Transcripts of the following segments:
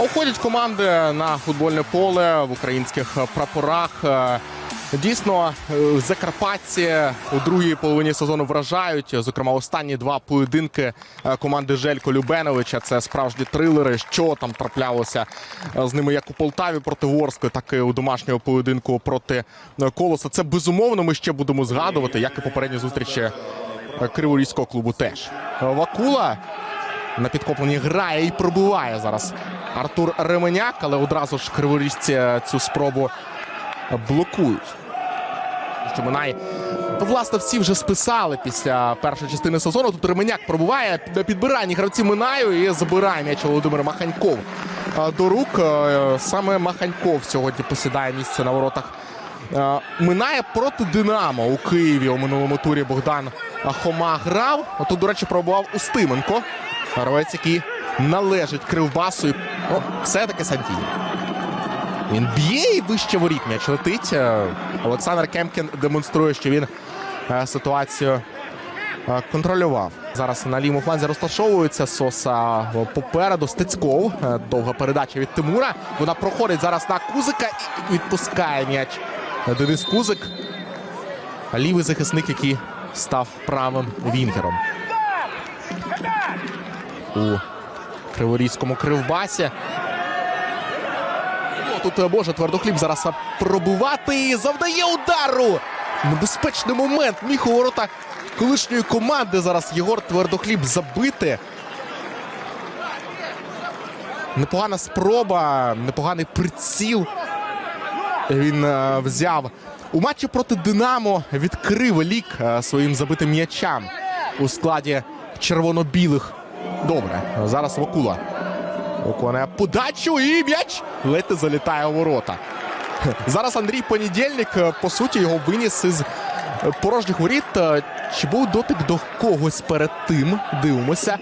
Уходять команди на футбольне поле в українських прапорах. Е, Дійсно, е, закарпатці у другій половині сезону вражають. Зокрема, останні два поєдинки е, команди Желько Любеновича. Це справжні трилери. Що там траплялося з ними як у Полтаві проти Ворскли, так і у домашнього поєдинку проти Колоса. Це безумовно. Ми ще будемо згадувати, як і попередні зустрічі Криворізького клубу. Теж Вакула на підкопленні грає і пробиває зараз Артур Ременяк, але одразу ж криворіжці цю спробу блокують. Що Минай, ну, власне, всі вже списали після першої частини сезону. Тут Ременяк пробуває на підбиранні гравці Минаю і забирає м'яч Володимир Маханьков е, до рук. Е, Саме Маханьков сьогодні посідає місце на воротах. Е, Минає проти Динамо у Києві у минулому турі Богдан Хома грав. Тут, до речі, пробував Устименко. Гравець, який належить Кривбасу. І, ну, все-таки Сантій. Він б'є і вище воріт м'яч летить. Е, Олександр Кемкін демонструє, що він е, ситуацію е, контролював. Зараз на лівому фланзі розташовується Соса попереду. Стецьков. Довга передача від Тимура. Вона проходить зараз на Кузика і відпускає м'яч Денис Кузик. Лівий захисник, який став правим вінгером. У Криворізькому кривбасі. О, Тут е, може твердохліб зараз е, пробивати. Завдає удару. Небезпечний момент. Міг у ворота колишньої команди зараз Єгор Твердохліб забити. Непогана спроба, непоганий приціл. Він е, взяв у матчі проти Динамо. Відкрив лік е, своїм забитим м'ячам у складі червоно-білих. Добре, зараз Вакула. Виконує подачу і м'яч не залітає у ворота. Зараз Андрій Понедільник, е, по суті, його виніс із порожніх воріт. Е, Чи був дотик до когось перед тим? Дивимося.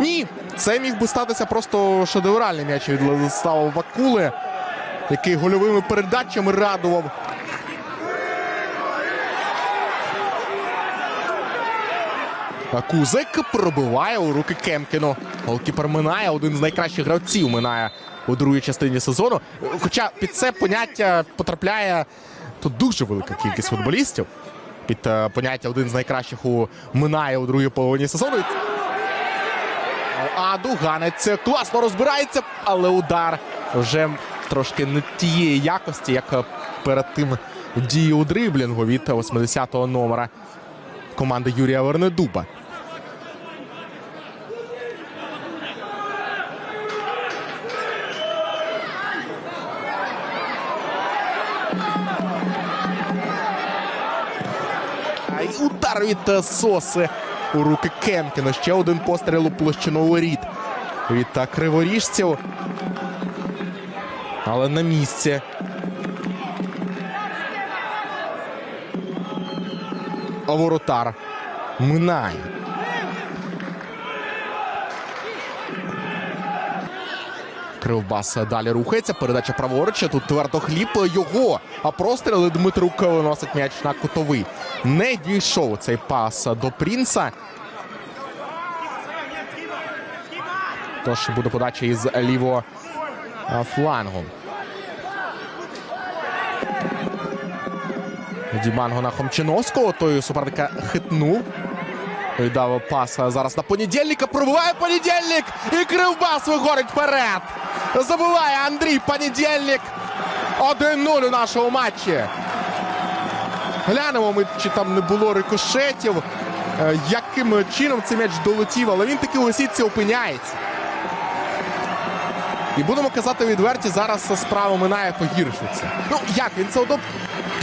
Ні, це міг би статися просто шедевральний м'яч від Владислава Вакули, який гольовими передачами радував. Кузик пробиває у руки Кемкіну. Голкіпер минає один з найкращих гравців минає у другій частині сезону. Хоча під це поняття потрапляє тут дуже велика кількість футболістів. Під е, поняття один з найкращих у минає у другій половині сезону. А Дуганець класно розбирається, але удар вже трошки не тієї якості, як перед тим діє у дриблінгу від 80-го номера команди Юрія Вернедуба. Удар від е, Соси у руки Кемкіна. Ще один постріл у площину воріт від е, криворіжців. Але на місці. А воротар минає. Кривбас далі рухається. Передача праворуч. Тут твердо хліб його. А простріли Дмитрук виносить м'яч на кутовий. Не дійшов цей пас до Прінса. Тож буде подача із лівого флангу. Діманго на Хомчиновського. Той суперника хитнув. Віддав пас зараз на понедільника. Пробиває понедільник. І Кривбас виходить вперед. Забиває Андрій Понедільник. 1-0 у нашому матчі. Глянемо, ми, чи там не було рикошетів. е, Яким чином цей м'яч долетів, але він таки у сітці опиняється. І будемо казати відверті, зараз справа минає погіршиться. Ну як він все одно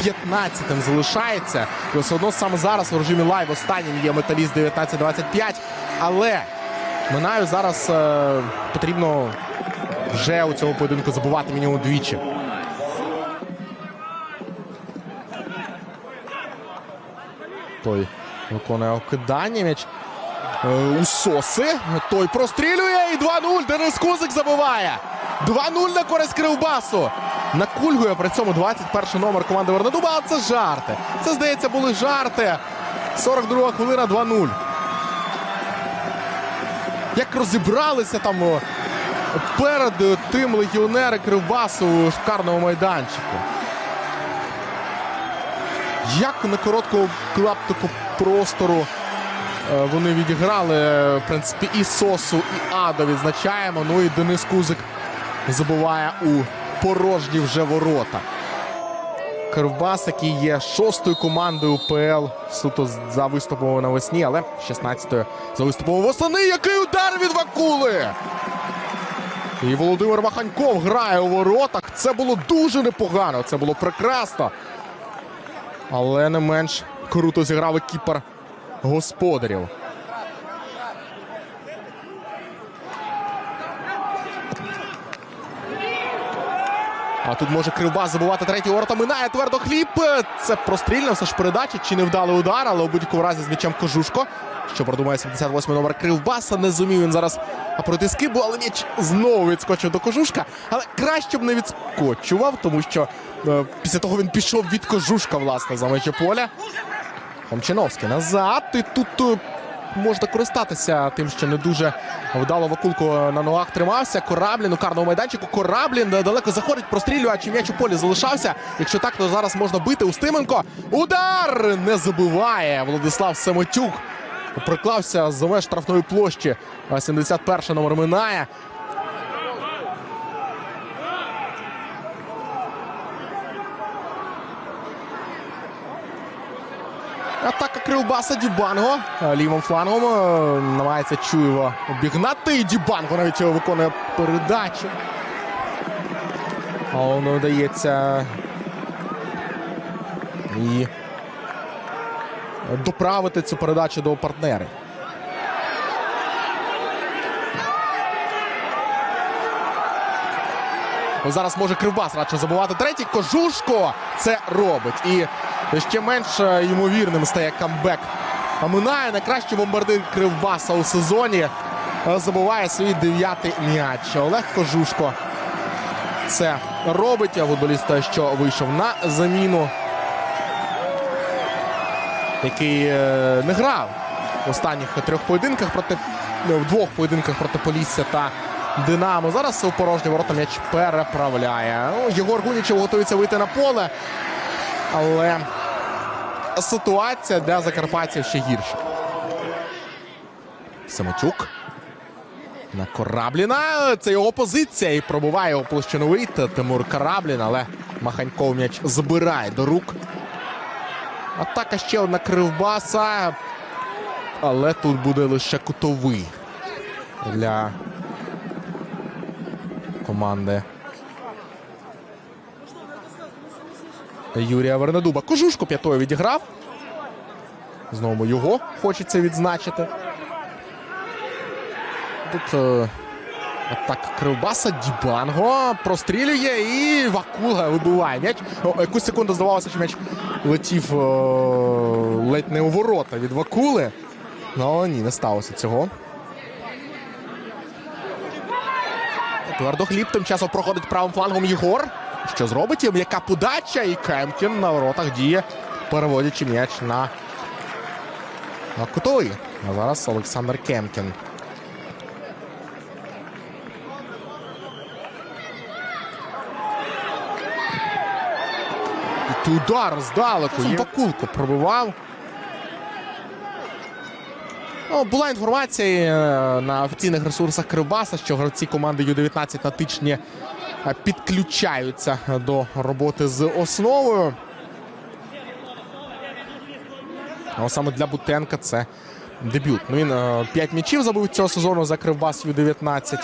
15-м залишається. І все одно саме зараз в режимі лайв останнім є металіст 19-25. Але минаю зараз е, потрібно вже у цьому поєдинку забувати мінімум двічі. Той виконує окидання м'яч. Е, У Соси. Той прострілює і 2-0. Денис Кузик забиває. 2-0 на користь Кривбасу. Накульгує при цьому 21 номер команди Вернедуба. А це жарти. Це, здається, були жарти. 42 хвилина 2-0. Як розібралися там перед тим легіонери Кривбасу у шикарному майданчику. Як на короткому клаптику простору е, вони відіграли, в принципі, і Сосу, і Адо відзначаємо. Ну і Денис Кузик забуває у порожні вже ворота. Кривбас, який є шостою командою УПЛ суто за виступом навесні, але 16-ю за виступом восени. Який удар від Вакули! І Володимир Маханьков грає у воротах. Це було дуже непогано. Це було прекрасно. Але не менш круто зіграв і кіпер господарів. А тут може Кривбас забувати третій ворота. Минає твердо хліб. Це прострільно, все ж передача. Чи не вдалий удар, але у будь-якому разі з м'ячем Кожушко. Що продумає 78 номер Кривбаса. Не зумів він зараз пройти скибу, але м'яч знову відскочив до Кожушка. Але краще б не відскочував, тому що е, після того він пішов від Кожушка, власне, за межі поля. Хомчиновський назад. І тут е, можна користатися тим, що не дуже вдало Вакулко на ногах тримався. Кораблін у карному майданчику. Кораблін далеко заходить, прострілює, а чи м'яч у полі залишався. Якщо так, то зараз можна бити Устименко. Удар не забиває Владислав Самотюк. Приклався за меж штрафної площі. А 71 номер минає. Атака Кривбаса Дібанго Е, лівим флангом е, намагається Чуєва обігнати. Дібанго навіть виконує передачу. Але не вдається. І доправити цю передачу до партнерів. Ось Зараз може Кривбас радше забувати третій. Кожушко це робить. І ще менш е, ймовірним стає камбек. А минає найкращий бомбардир Кривбаса у сезоні. Е, Забуває свій дев'ятий м'яч. Олег Кожушко це робить. А що вийшов на заміну, який е, не грав в останніх трьох поєдинках проти в двох поєдинках проти Полісся та Динамо. Зараз у порожні ворота м'яч переправляє. Ну, Єгор Гунічев готується вийти на поле. Але ситуація для закарпатців ще гірша. Самотюк. На Корабліна. Це його позиція. І пробуває його площину вийти. Тимур Кораблін, але Маханьков м'яч забирає до рук. Атака ще одна кривбаса. Але тут буде лише кутовий для команди Юрія Вернедуба. Кожушко п'ятою відіграв. Знову його хочеться відзначити. Тут е, атака Кривбаса, Дібанго прострілює і Вакула вибиває м'яч. Якусь секунду здавалося, що м'яч летів е, ледь не у ворота від Вакули. Ну ні, не сталося цього. Твердохліб тим часом проходить правим флангом Єгор. Що зробить? М'яка подача і Кемкін на воротах діє, переводячи м'яч на, на кутовий. А зараз Олександр Кемкін. І удар здалеку. І Вакулко пробивав. Ну, була інформація е, на офіційних ресурсах Кривбаса, що гравці команди Ю-19 на тичні підключаються до роботи з основою. А саме для Бутенка це дебют. Ну, він 5 м'ячів забив цього сезону за Кривбас Ю-19.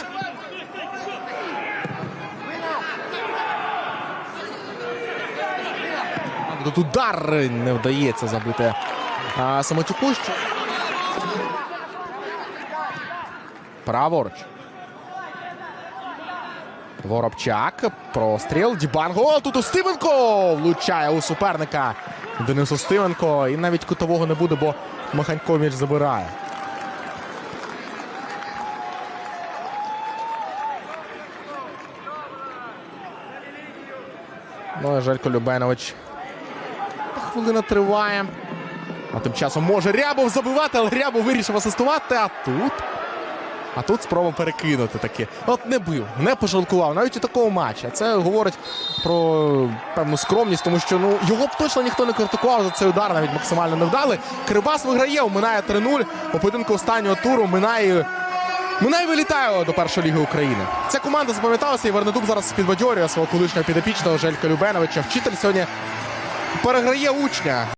Тут удар не вдається забити Самотюку. Праворуч. Воробчак. Простріл. Дібанго. Тут Устименко влучає у суперника. Денис Устименко. І навіть кутового не буде, бо Маханько м'яч забирає. Ну, Желько Любенович. Хвилина триває. А тим часом може Рябов забивати, але Рябов вирішив асистувати. А тут А тут спроба перекинути таки. От не бив, не пожалкував, навіть у такого матча. Це говорить про певну скромність, тому що ну його б точно ніхто не критикував за цей удар, навіть максимально невдалий. Кирибас виграє, минає 3-0 у поєдинку останнього туру. Минає. Минай вилітає до першої ліги України. Ця команда запам'яталася, і Вернедуб зараз підбадьорює свого колишнього підопічного Желька Любеновича. Вчитель сьогодні переграє учня.